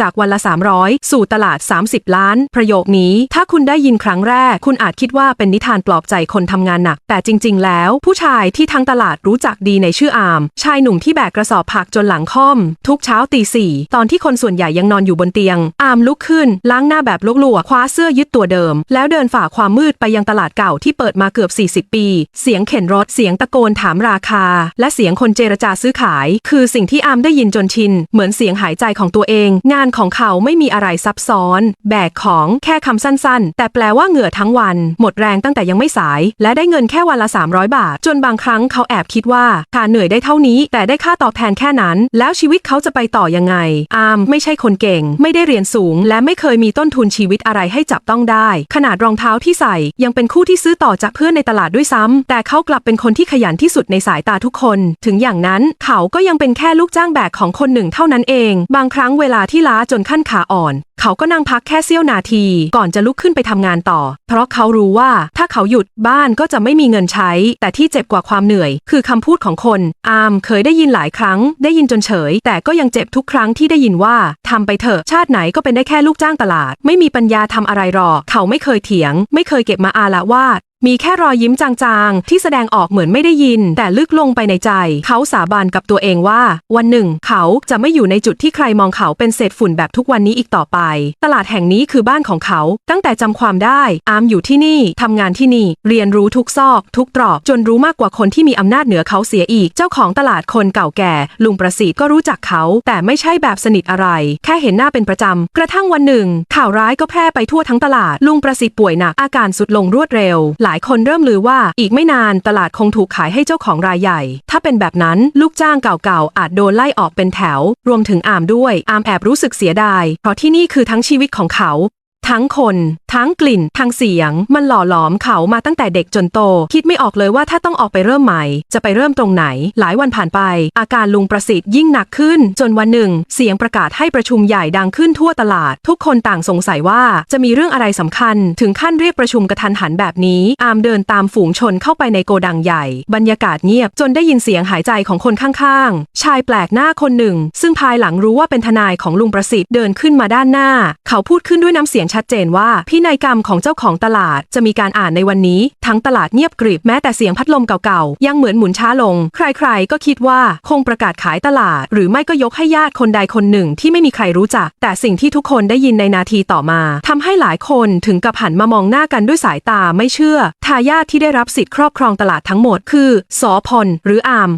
จากวันละ 300 สู่ตลาด 30 ล้าน ประโยคนี้ ถ้าคุณได้ยินครั้งแรก คุณอาจคิดว่าเป็นนิทานปลอบใจคนทำงานหนัก แต่จริง ๆ แล้ว ผู้ชายที่ทั้งตลาดรู้จักดีในชื่ออาม ชายหนุ่มที่แบกกระสอบผักจนหลังค่อม ทุกเช้าตีสี่ตอนที่คนส่วนใหญ่ยังนอนอยู่บนเตียง อามลุกขึ้น ล้างหน้าแบบลวกๆคว้าเสื้อยึดตัวเดิม แล้วเดินฝ่าความมืดไปยังตลาดเก่าที่เปิดมาเกือบ 40 ปี เสียงเข็นรถเสียงตะโกนถามราคา และเสียงคนเจรจาซื้อขาย คือสิ่งที่อามได้ยินจนชินเหมือนเสียงหายใจของตัวเองงานของเขาไม่มีอะไรซับซ้อน แบกของแค่คำสั้นๆ แต่แปลว่าเหงื่อทั้งวัน หมดแรงตั้งแต่ยังไม่สาย และได้เงินแค่วันละ 300 บาท จนบางครั้งเขาแอบคิดว่าถ้าเหนื่อยได้เท่านี้ แต่ได้ค่าตอบแทนแค่นั้น แล้วชีวิตเขาจะไปต่อยังไง อามไม่ใช่คนเก่ง ไม่ได้เรียนสูง และไม่เคยมีต้นทุนชีวิตอะไรให้จับต้องได้ ขนาดรองเท้าที่ใส่ยังเป็นคู่ที่ซื้อต่อจากเพื่อนในตลาดด้วยซ้ำแต่เขากลับเป็นคนที่ขยันที่สุดในสายตาทุกคน ถึงอย่างนั้นเขาก็ยังเป็นแค่ลูกจ้างแบกของคนหนึ่งเท่านั้นเอง บางครั้งเวลาที่ลาจนขั้นขาอ่อน เขาก็นั่งพักแค่เสี้ยวนาที ก่อนจะลุกขึ้นไปทำงานต่อ เพราะเขารู้ว่าถ้าเขาหยุดบ้านก็จะไม่มีเงินใช้ แต่ที่เจ็บกว่าความเหนื่อย คือคำพูดของคน อามเคยได้ยินหลายครั้ง ได้ยินจนเฉย แต่ก็ยังเจ็บทุกครั้งที่ได้ยินว่าทำไปเถอะชาติไหนก็เป็นได้แค่ลูกจ้างตลาด ไม่มีปัญญาทำอะไรหรอก เขาไม่เคยเถียง ไม่เคยเก็บมาอาละวาด มีแค่รอยยิ้มจางๆ ที่แสดงออกเหมือนไม่ได้ยิน แต่ลึกลงไปในใจ เขาสาบานกับตัวเองว่า วันหนึ่ง เขาจะไม่อยู่ในจุดที่ใครมองเขาเป็นเศษฝุ่นแบบทุกวันนี้อีกต่อไป ตลาดแห่งนี้คือบ้านของเขา ตั้งแต่จำความได้ อามอยู่ที่นี่ทำงานที่นี่ เรียนรู้ทุกซอก ทุกตรอกจนรู้มากกว่าคนที่มีอำนาจเหนือเขาเสียอีก เจ้าของตลาดคนเก่าแก่ ลุงประสิทธิ์ก็รู้จักเขา แต่ไม่ใช่แบบสนิทอะไร แค่เห็นหน้าเป็นประจำกระทั่งวันหนึ่ง ข่าวร้ายก็แพร่ไปทั่วทั้งตลาด ลุงประสิทธิ์ป่วยหนักอาการสุดลงรวดเร็วหลายายคนเริ่มลือว่าอีกไม่นานตลาดคงถูกขายให้เจ้าของรายใหญ่ ถ้าเป็นแบบนั้นลูกจ้างเก่าๆ อาจโดนไล่ออกเป็นแถว รวมถึงอามด้วย อามแอบรู้สึกเสียดาย เพราะที่นี่คือทั้งชีวิตของเขา ทั้งคน ทั้งกลิ่น ทั้งเสียง มันหล่อหลอมเขามาตั้งแต่เด็กจนโต คิดไม่ออกเลยว่าถ้าต้องออกไปเริ่มใหม่ จะไปเริ่มตรงไหน หลายวันผ่านไป อาการลุงประสิทธิ์ยิ่งหนักขึ้น จนวันหนึ่ง เสียงประกาศให้ประชุมใหญ่ดังขึ้นทั่วตลาด ทุกคนต่างสงสัยว่าจะมีเรื่องอะไรสำคัญ ถึงขั้นเรียกประชุมกระทันหันแบบนี้ อามเดินตามฝูงชนเข้าไปในโกดังใหญ่ บรรยากาศเงียบจนได้ยินเสียงหายใจของคนข้างๆ ชายแปลกหน้าคนหนึ่ง ซึ่งภายหลังรู้ว่าเป็นทนายของลุงประสิทธิ์เดินขึ้นมาด้านหน้า เขาพูดขึ้นด้วยน้ำเสียงชัดเจนว่าพินัยกรรมของเจ้าของตลาดจะมีการอ่านในวันนี้ ทั้งตลาดเงียบกริบแม้แต่เสียงพัดลมเก่าๆ ยังเหมือนหมุนช้าลง ใครๆ ก็คิดว่าคงประกาศขายตลาด หรือไม่ก็ยกให้ญาติคนใดคนหนึ่งที่ไม่มีใครรู้จัก แต่สิ่งที่ทุกคนได้ยินในนาทีต่อมาทำให้หลายคนถึงกับหันมามองหน้ากันด้วยสายตาไม่เชื่อ ทายาทที่ได้รับสิทธิ์ครอบครองตลาดทั้งหมดคือสอพลหรืออาม